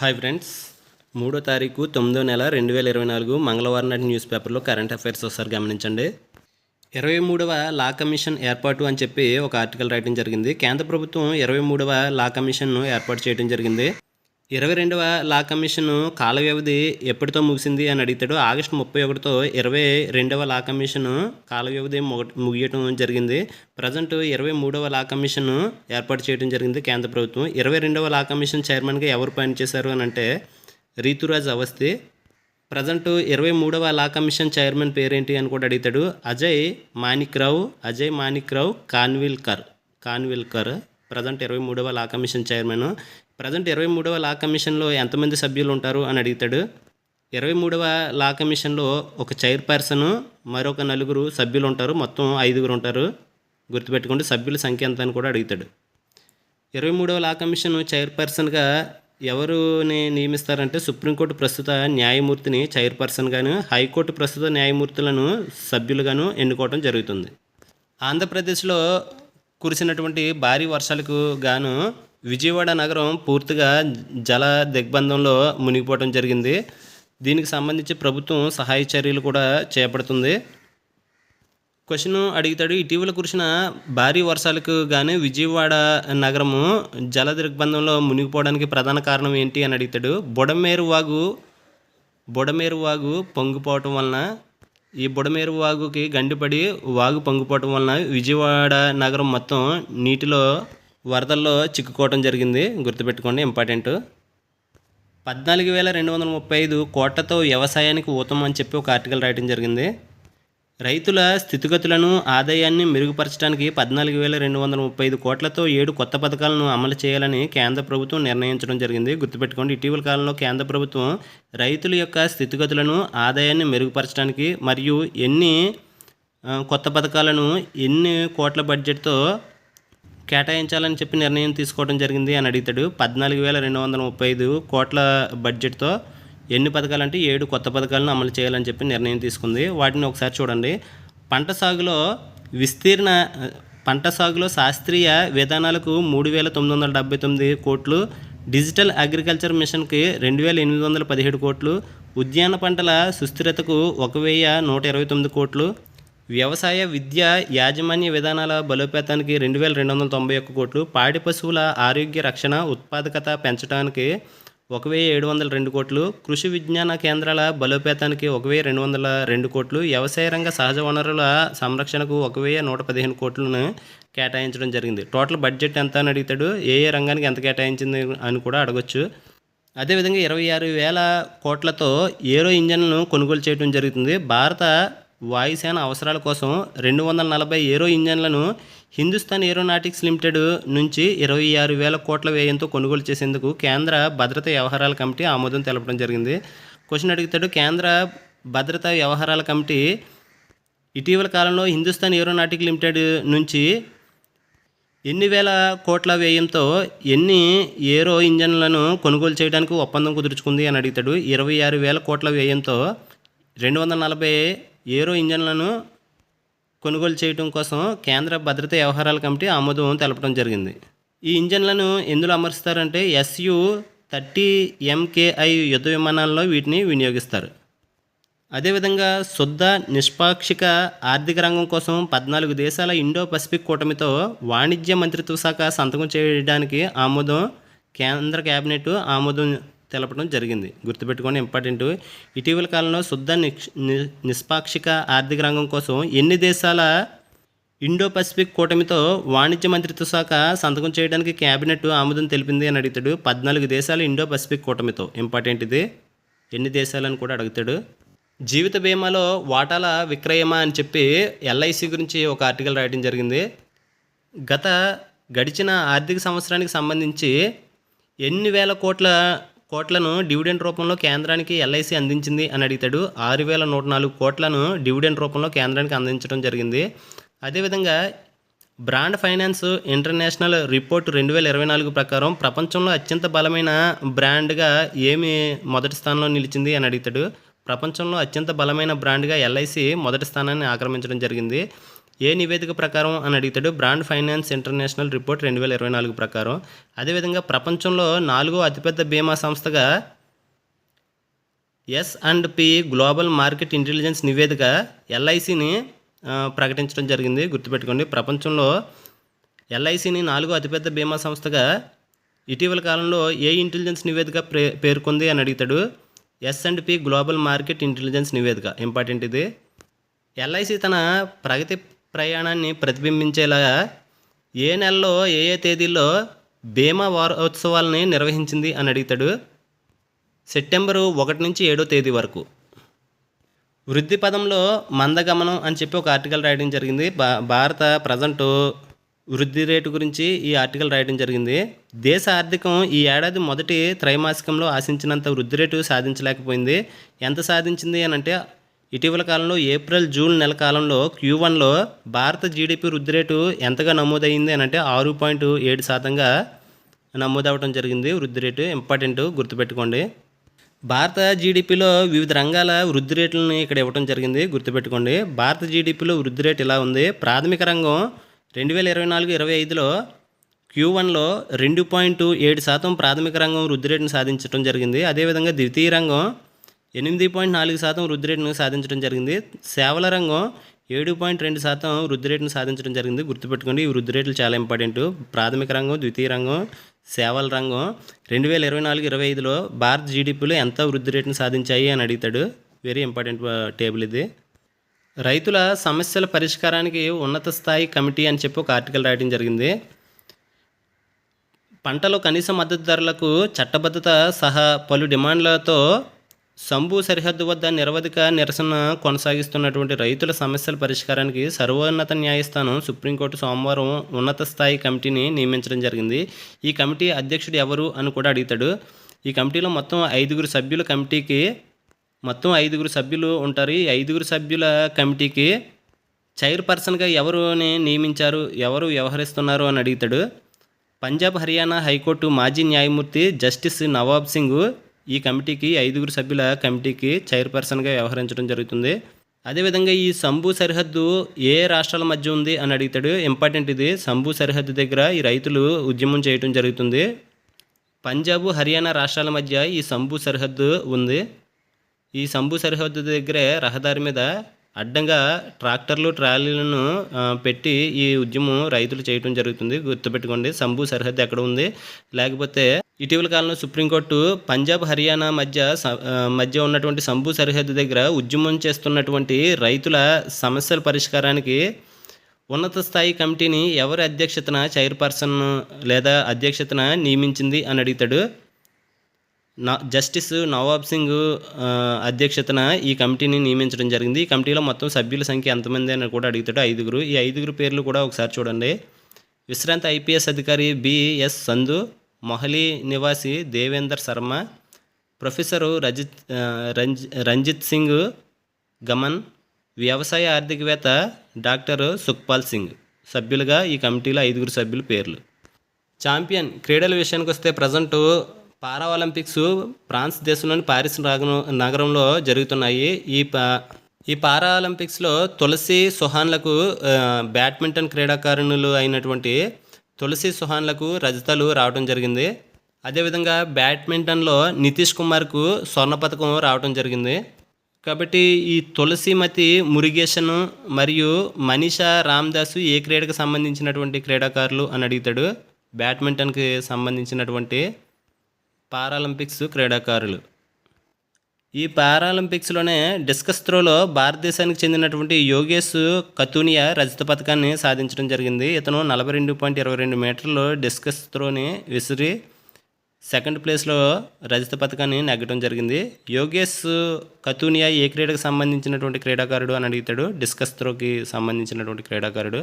Hi friends. మూడో తారీఖు తొమ్మిదో నెల రెండు వేల ఇరవై నాలుగు మంగళవారం నాటి న్యూస్ పేపర్లో కరెంట్ అఫైర్స్ ఒకసారి గమనించండి. ఇరవై మూడవ లా కమిషన్ ఏర్పాటు అని చెప్పి ఒక ఆర్టికల్ రాయడం జరిగింది. కేంద్ర ప్రభుత్వం ఇరవై మూడవ లా కమిషన్ను ఏర్పాటు చేయడం జరిగింది. ఇరవై రెండవ లా కమిషన్ కాల వ్యవధి ఎప్పటితో ముగిసింది అని అడుగుతాడు. ఆగస్టు ముప్పై ఒకటితో ఇరవై రెండవ లా కమిషన్ కాల వ్యవధి ముగియటం జరిగింది. ప్రజెంట్ ఇరవై మూడవ లా కమిషన్ ఏర్పాటు చేయడం జరిగింది కేంద్ర ప్రభుత్వం. ఇరవై రెండవ లా కమిషన్ చైర్మన్గా ఎవరు పనిచేశారు అని అంటే రీతురాజ్ అవస్థి. ప్రజెంట్ ఇరవై మూడవ లా కమిషన్ చైర్మన్ పేరేంటి అని కూడా అడుగుతాడు. అజయ్ మాణిక్రావు అజయ్ మాణిక్రావు కాన్విల్కర్ కాన్విల్కర్ ప్రజెంట్ ఇరవై మూడవ లా కమిషన్ చైర్మన్. ప్రజెంట్ ఇరవై మూడవ లా కమిషన్లో ఎంతమంది సభ్యులు ఉంటారు అని అడుగుతాడు. ఇరవై మూడవ లా కమిషన్లో ఒక చైర్పర్సన్ మరొక నలుగురు సభ్యులు ఉంటారు మొత్తం ఐదుగురు ఉంటారు గుర్తుపెట్టుకోండి సభ్యుల సంఖ్య ఎంత అని కూడా అడుగుతాడు. ఇరవై మూడవ లా కమిషన్ చైర్పర్సన్గా ఎవరుని నియమిస్తారంటే సుప్రీంకోర్టు ప్రస్తుత న్యాయమూర్తిని చైర్పర్సన్గాను హైకోర్టు ప్రస్తుత న్యాయమూర్తులను సభ్యులుగాను ఎన్నుకోవడం జరుగుతుంది. ఆంధ్రప్రదేశ్లో కురిసినటువంటి భారీ వర్షాలకు గాను విజయవాడ నగరం పూర్తిగా జల దిగ్బంధంలో మునిగిపోవడం జరిగింది. దీనికి సంబంధించి ప్రభుత్వం సహాయ చర్యలు కూడా చేపడుతుంది. క్వశ్చన్ అడుగుతాడు ఇటీవల కురిసిన భారీ వర్షాలకు గాను విజయవాడ నగరము జల దిగ్బంధంలో మునిగిపోవడానికి ప్రధాన కారణం ఏంటి అని అడుగుతాడు. బుడమేరు వాగు బుడమేరు వాగు పొంగిపోవటం వలన ఈ బుడమేరు వాగుకి గండిపడి వాగు పొంగిపోవటం వలన విజయవాడ నగరం మొత్తం నీటిలో వరదల్లో చిక్కుకోవటం జరిగింది. గుర్తుపెట్టుకోండి ఇంపార్టెంట్. పద్నాలుగు వేల రెండు వందల ముప్పై ఐదు కోట్లతో వ్యవసాయానికి ఊతం అని చెప్పి ఒక ఆర్టికల్ రాయడం జరిగింది. రైతుల స్థితిగతులను ఆదాయాన్ని మెరుగుపరచడానికి పద్నాలుగు వేల రెండు వందల ముప్పై ఐదు కోట్లతో ఏడు కొత్త పథకాలను అమలు చేయాలని కేంద్ర ప్రభుత్వం నిర్ణయించడం జరిగింది. గుర్తుపెట్టుకోండి ఇటీవల కాలంలో కేంద్ర ప్రభుత్వం రైతుల యొక్క స్థితిగతులను ఆదాయాన్ని మెరుగుపరచడానికి మరియు ఎన్ని కొత్త పథకాలను ఎన్ని కోట్ల బడ్జెట్తో కేటాయించాలని చెప్పి నిర్ణయం తీసుకోవడం జరిగింది అని అడుగుతాడు. పద్నాలుగు వేల రెండు వందల ముప్పై ఐదు కోట్ల బడ్జెట్తో ఎన్ని పథకాలు అంటే ఏడు కొత్త పథకాలను అమలు చేయాలని చెప్పి నిర్ణయం తీసుకుంది. వాటిని ఒకసారి చూడండి. పంట సాగులో విస్తీర్ణ పంట సాగులో శాస్త్రీయ విధానాలకు మూడు వేల తొమ్మిది వందల డెబ్బై తొమ్మిది కోట్లు డిజిటల్ అగ్రికల్చర్ మిషన్కి రెండు వేల ఎనిమిది వందల పదిహేడు కోట్లు ఉద్యాన పంటల సుస్థిరతకు ఒక వెయ్యి నూట ఇరవై తొమ్మిది కోట్లు వ్యవసాయ విద్య యాజమాన్య విధానాల బలోపేతానికి రెండు వేల రెండు వందల తొంభై ఒక్క కోట్లు పాడి పశువుల ఆరోగ్య రక్షణ ఉత్పాదకత పెంచడానికి ఒక వెయ్యి ఏడు వందల రెండు కోట్లు కృషి విజ్ఞాన కేంద్రాల బలోపేతానికి ఒక వెయ్యి రెండు వందల రెండు కోట్లు వ్యవసాయ రంగ సహజ వనరుల సంరక్షణకు ఒక వెయ్యి నూట పదిహేను కోట్లను కేటాయించడం జరిగింది. టోటల్ బడ్జెట్ ఎంత అని అడుగుతాడు ఏ ఏ రంగానికి ఎంత కేటాయించింది అని కూడా అడగొచ్చు. అదేవిధంగా ఇరవై ఆరు వేల కోట్లతో ఏరో ఇంజన్లను కొనుగోలు చేయడం జరుగుతుంది. భారత వాయుసేన అవసరాల కోసం రెండు వందల నలభై ఏరో ఇంజన్లను హిందుస్థాన్ ఏరోనాటిక్స్ లిమిటెడ్ నుంచి ఇరవై ఆరు వేల కోట్ల వ్యయంతో కొనుగోలు చేసేందుకు కేంద్ర భద్రతా వ్యవహారాల కమిటీ ఆమోదం తెలపడం జరిగింది. క్వశ్చన్ అడుగుతాడు కేంద్ర భద్రతా వ్యవహారాల కమిటీ ఇటీవల కాలంలో హిందుస్థాన్ ఏరోనాటిక్ లిమిటెడ్ నుంచి ఎన్ని వేల కోట్ల వ్యయంతో ఎన్ని ఏరో ఇంజన్లను కొనుగోలు చేయడానికి ఒప్పందం కుదుర్చుకుంది అని అడుగుతాడు. ఇరవై ఆరు వేల కోట్ల వ్యయంతో రెండు వందల నలభై ఏరో ఇంజన్లను కొనుగోలు చేయడం కోసం కేంద్ర భద్రతా వ్యవహారాల కమిటీ ఆమోదం తెలపడం జరిగింది. ఈ ఇంజన్లను ఎందులో అమరుస్తారంటే ఎస్యు థర్టీ ఎంకేఐ యుద్ధ విమానాల్లో వీటిని వినియోగిస్తారు. అదేవిధంగా శుద్ధ నిష్పాక్షిక ఆర్థిక రంగం కోసం పద్నాలుగు దేశాల ఇండో పసిఫిక్ కూటమితో వాణిజ్య మంత్రిత్వ శాఖ సంతకం చేయడానికి ఆమోదం కేంద్ర కేబినెట్ ఆమోదం తెలపడం జరిగింది. గుర్తుపెట్టుకోండి ఇంపార్టెంట్ ఇటీవల కాలంలో శుద్ధ ని- నిష్పాక్షిక ఆర్థిక రంగం కోసం ఎన్ని దేశాల ఇండో పసిఫిక్ కూటమితో వాణిజ్య మంత్రిత్వ శాఖ సంతకం చేయడానికి కేబినెట్ ఆమోదం తెలిపింది అని అడుగుతాడు. పద్నాలుగు దేశాలు ఇండో పసిఫిక్ కూటమితో. ఇంపార్టెంట్ ఇది. ఎన్ని దేశాలని కూడా అడుగుతాడు. జీవిత బీమాలో వాటాల విక్రయమా అని చెప్పి ఎల్ఐసి గురించి ఒక ఆర్టికల్ రాయడం జరిగింది. గత గడిచిన ఆర్థిక సంవత్సరానికి సంబంధించి ఎన్ని వేల కోట్ల కోట్లను డివిడెండ్ రూపంలో కేంద్రానికి ఎల్ఐసి అందించింది అని అడుగుతాడు ఆరు వేల నూట నాలుగు కోట్లను డివిడెండ్ రూపంలో కేంద్రానికి అందించడం జరిగింది. అదేవిధంగా బ్రాండ్ ఫైనాన్స్ ఇంటర్నేషనల్ రిపోర్ట్ రెండు వేల ఇరవై నాలుగు ప్రకారం ప్రపంచంలో అత్యంత బలమైన బ్రాండ్గా ఏమి మొదటి స్థానంలో నిలిచింది అని అడుగుతాడు ప్రపంచంలో అత్యంత బలమైన బ్రాండ్గా ఎల్ఐసి మొదటి స్థానాన్ని ఆక్రమించడం జరిగింది. ఏ నివేదిక ప్రకారం అని అడుగుతాడు బ్రాండ్ ఫైనాన్స్ ఇంటర్నేషనల్ రిపోర్ట్ రెండు వేల ఇరవై నాలుగు ప్రకారం. అదేవిధంగా ప్రపంచంలో నాలుగో అతిపెద్ద బీమా సంస్థగా S and P global market intelligence నివేదిక ఎల్ఐసిని ప్రకటించడం జరిగింది. గుర్తుపెట్టుకోండి ప్రపంచంలో ఎల్ఐసిని నాలుగో అతిపెద్ద బీమా సంస్థగా ఇటీవల కాలంలో ఏ ఇంటెలిజెన్స్ నివేదిక ప్రే పేర్కొంది అని అడుగుతాడు S and P global market intelligence నివేదిక. ఇంపార్టెంట్ ఇది. ఎల్ఐసి తన ప్రగతి ప్రయాణాన్ని ప్రతిబింబించేలాగా ఏ నెలలో ఏ ఏ తేదీల్లో భీమా వారోత్సవాలని నిర్వహించింది అని అడుగుతాడు. సెప్టెంబరు ఒకటి నుంచి ఏడో తేదీ వరకు. వృద్ధి పదంలో మందగమనం అని చెప్పి ఒక ఆర్టికల్ రాయడం జరిగింది. భా భారత ప్రజెంట్ వృద్ధి రేటు గురించి ఈ ఆర్టికల్ రాయడం జరిగింది. దేశ ఆర్థికం ఈ ఏడాది మొదటి త్రైమాసికంలో ఆశించినంత వృద్ధి రేటు సాధించలేకపోయింది. ఎంత సాధించింది అని అంటే ఇటీవల కాలంలో ఏప్రిల్ జూన్ నెల కాలంలో క్యూ వన్లో భారత జీడిపి వృద్ధి రేటు ఎంతగా నమోదైంది అని అంటే ఆరు పాయింట్ ఏడు శాతంగా నమోదవడం జరిగింది. వృద్ధి రేటు ఇంపార్టెంట్ గుర్తుపెట్టుకోండి. భారత జీడిపిలో వివిధ రంగాల వృద్ధి రేట్లను ఇక్కడ ఇవ్వడం జరిగింది. గుర్తుపెట్టుకోండి. భారత జీడిపిలో వృద్ధి రేటు ఇలా ఉంది. ప్రాథమిక రంగం రెండు వేల ఇరవై నాలుగు ఇరవై ఐదులో క్యూ వన్లో రెండు పాయింట్ ఏడు శాతం ప్రాథమిక రంగం వృద్ధి రేటును సాధించడం జరిగింది. అదేవిధంగా ద్వితీయ రంగం ఎనిమిది పాయింట్ నాలుగు శాతం వృద్ధి రేటును సాధించడం జరిగింది. సేవల రంగం ఏడు పాయింట్ రెండు శాతం వృద్ధి రేటును సాధించడం జరిగింది. గుర్తుపెట్టుకోండి ఈ వృద్ధి రేట్లు చాలా ఇంపార్టెంట్. ప్రాథమిక రంగం ద్వితీయ రంగం సేవల రంగం. రెండు వేల ఇరవై నాలుగు ఇరవై ఐదులో భారత్ జీడిపిలో ఎంత వృద్ధి రేటును సాధించాయి అని అడుగుతాడు. వెరీ ఇంపార్టెంట్ టేబుల్ ఇది. రైతుల సమస్యల పరిష్కారానికి ఉన్నత స్థాయి కమిటీ అని చెప్పి ఒక ఆర్టికల్ రాయడం జరిగింది. పంటలో కనీస మద్దతు ధరలకు చట్టబద్ధత సహా పలు డిమాండ్లతో సంబు సరిహద్దు వద్ద నిరవధిక నిరసన కొనసాగిస్తున్నటువంటి రైతుల సమస్యల పరిష్కారానికి సర్వోన్నత న్యాయస్థానం సుప్రీంకోర్టు సోమవారం ఉన్నత స్థాయి కమిటీని నియమించడం జరిగింది. ఈ కమిటీ అధ్యక్షుడు ఎవరు అని కూడా అడుగుతాడు. ఈ కమిటీలో మొత్తం ఐదుగురు సభ్యుల కమిటీకి మొత్తం ఐదుగురు సభ్యులు ఉంటారు. ఈ ఐదుగురు సభ్యుల కమిటీకి చైర్పర్సన్గా ఎవరుని నియమించారు? ఎవరు వ్యవహరిస్తున్నారు అని అడుగుతాడు. పంజాబ్ హర్యానా హైకోర్టు మాజీ న్యాయమూర్తి జస్టిస్ నవాబ్ సింగ్ ఈ కమిటీకి ఐదుగురు సభ్యుల కమిటీకి చైర్పర్సన్గా వ్యవహరించడం జరుగుతుంది. అదేవిధంగా ఈ సంభూ సరిహద్దు ఏ రాష్ట్రాల మధ్య ఉంది అని అడుగుతాడు. ఇంపార్టెంట్ ఇది. సంభూ సరిహద్దు దగ్గర ఈ రైతులు ఉద్యమం చేయడం జరుగుతుంది. పంజాబ్ హర్యానా రాష్ట్రాల మధ్య ఈ సంభూ సరిహద్దు ఉంది. ఈ సంభూ సరిహద్దు దగ్గరే రహదారి మీద అడ్డంగా ట్రాక్టర్లు ట్రాలీలను పెట్టి ఈ ఉద్యమం రైతులు చేయటం జరుగుతుంది. గుర్తుపెట్టుకోండి సంభూ సరిహద్దు ఎక్కడ ఉంది? లేకపోతే ఇటీవల కాలంలో సుప్రీంకోర్టు పంజాబ్ హర్యానా మధ్య స- మధ్య ఉన్నటువంటి సంబు సరిహద్దు దగ్గర ఉద్యమం చేస్తున్నటువంటి రైతుల సమస్యల పరిష్కారానికి ఉన్నత స్థాయి కమిటీని ఎవరి అధ్యక్షతన చైర్పర్సన్ లేదా అధ్యక్షతన నియమించింది అని అడుగుతాడు. నా జస్టిస్ నవాబ్ సింగ్ అధ్యక్షతన ఈ కమిటీని నియమించడం జరిగింది. ఈ కమిటీలో మొత్తం సభ్యుల సంఖ్య ఎంతమంది అని కూడా అడుగుతాడు ఐదుగురు. ఈ ఐదుగురు పేర్లు కూడా ఒకసారి చూడండి. విశ్రాంత ఐపీఎస్ అధికారి బిఎస్ సంధు మొహలి నివాసి దేవేందర్ శర్మ ప్రొఫెసరు రజిత్ రంజ్ రంజిత్ సింగ్ గమన్ వ్యవసాయ ఆర్థికవేత్త డాక్టర్ సుఖ్పాల్ సింగ్ సభ్యులుగా ఈ కమిటీలో ఐదుగురు సభ్యుల పేర్లు. ఛాంపియన్ క్రీడల విషయానికి వస్తే ప్రజెంట్ పారా ఒలింపిక్స్ ఫ్రాన్స్ దేశంలోని పారిస్ నగరంలో జరుగుతున్నాయి. ఈ పా ఈ పారా ఒలింపిక్స్లో తులసి సుహాన్లకు బ్యాడ్మింటన్ క్రీడాకారుణులు అయినటువంటి తులసి సుహాన్లకు రజతలు రావడం జరిగింది. అదేవిధంగా బ్యాడ్మింటన్లో నితీష్ కుమార్కు స్వర్ణ పథకం రావడం జరిగింది. కాబట్టి ఈ తులసిమతి మురుగేషన్ మరియు మనీషా రామ్దాసు ఏ క్రీడకు సంబంధించినటువంటి క్రీడాకారులు అని అడుగుతాడు. బ్యాడ్మింటన్కి సంబంధించినటువంటి పారాలింపిక్స్ క్రీడాకారులు. ఈ పారాలింపిక్స్లోనే డిస్కస్ త్రోలో భారతదేశానికి చెందినటువంటి యోగేష్ కతూనియా రజత పథకాన్ని సాధించడం జరిగింది. ఇతను నలభై రెండు పాయింట్ ఇరవై రెండు మీటర్లు డిస్కస్ త్రోని విసిరి సెకండ్ ప్లేస్లో రజత పథకాన్ని నెగ్గడం జరిగింది. యోగేష్ కతూనియా ఏ క్రీడకు సంబంధించినటువంటి క్రీడాకారుడు అని అడుగుతాడు డిస్కస్ త్రోకి సంబంధించినటువంటి క్రీడాకారుడు.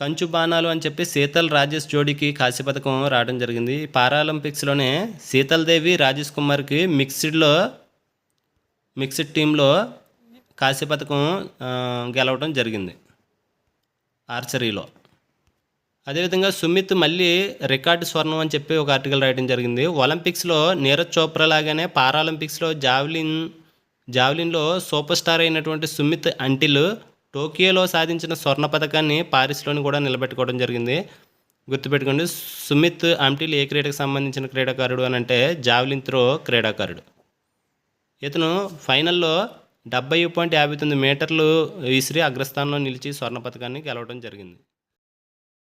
కంచు బాణాలు అని చెప్పి శీతల్ రాజేష్ జోడీకి కాశీ పథకం రావడం జరిగింది. పారాలింపిక్స్లోనే శీతల్ దేవి రాజేష్ కుమార్కి మిక్స్డ్లో మిక్స్డ్ టీంలో కాశీ పథకం గెలవడం జరిగింది. ఆర్చరీలో. అదేవిధంగా సుమిత్ మళ్ళీ రికార్డు స్వర్ణం అని చెప్పి ఒక ఆర్టికల్ రాయడం జరిగింది. ఒలింపిక్స్లో నీరజ్ చోప్రా లాగానే పారాలింపిక్స్లో జావ్లిన్ జావ్లిన్లో సూపర్ స్టార్ అయినటువంటి సుమిత్ అంటిల్ టోకియోలో సాధించిన స్వర్ణ పథకాన్ని పారిస్లోని కూడా నిలబెట్టుకోవడం జరిగింది. గుర్తుపెట్టుకోండి సుమిత్ అంటిల్ ఏ క్రీడకు సంబంధించిన క్రీడాకారుడు అని అంటే జావ్లిన్ త్రో క్రీడాకారుడు. ఇతను ఫైనల్లో డెబ్బై పాయింట్ యాభై తొమ్మిది మీటర్లు విసిరి అగ్రస్థానంలో నిలిచి స్వర్ణ పథకాన్ని గెలవడం జరిగింది.